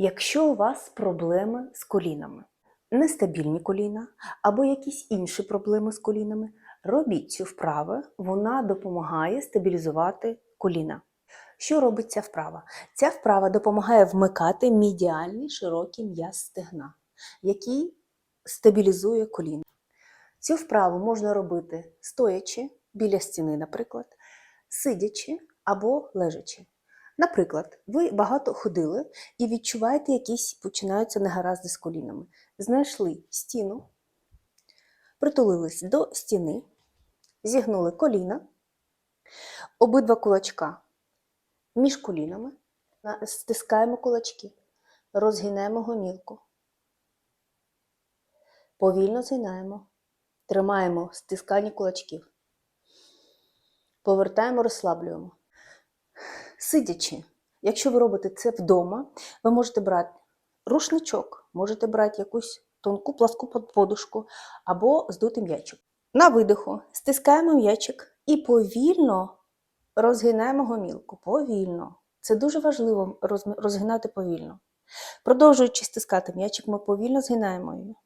Якщо у вас проблеми з колінами, нестабільні коліна або якісь інші проблеми з колінами, робіть цю вправу, вона допомагає стабілізувати коліна. Що робить ця вправа? Ця вправа допомагає вмикати медіальний широкий м'яз стегна, який стабілізує коліна. Цю вправу можна робити стоячи біля стіни, наприклад, сидячи або лежачи. Наприклад, ви багато ходили і відчуваєте, якісь починаються негаразди з колінами. Знайшли стіну, притулились до стіни, зігнули коліна, обидва кулачка між колінами, стискаємо кулачки, розгинаємо гомілку. Повільно згинаємо, тримаємо стискання кулачків. Повертаємо, розслаблюємо. Сидячи, якщо ви робите це вдома, ви можете брати рушничок, можете брати якусь тонку пласку подушку або здути м'ячик. На видиху стискаємо м'ячик і повільно розгинаємо гомілку. Повільно. Це дуже важливо розгинати повільно. Продовжуючи стискати м'ячик, ми повільно згинаємо її.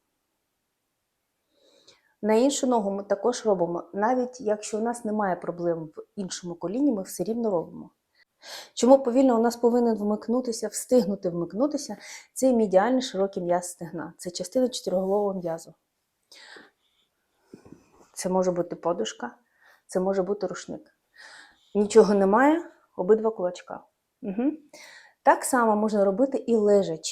На іншу ногу ми також робимо, навіть якщо у нас немає проблем в іншому коліні, ми все рівно робимо. Чому повільно у нас повинен вмикнутися, встигнути вмикнутися цей медіальний широкий м'яз стегна. Це частина чотириголового м'язу. Це може бути подушка, це може бути рушник. Нічого немає, обидва кулачка. Угу. Так само можна робити і лежачи.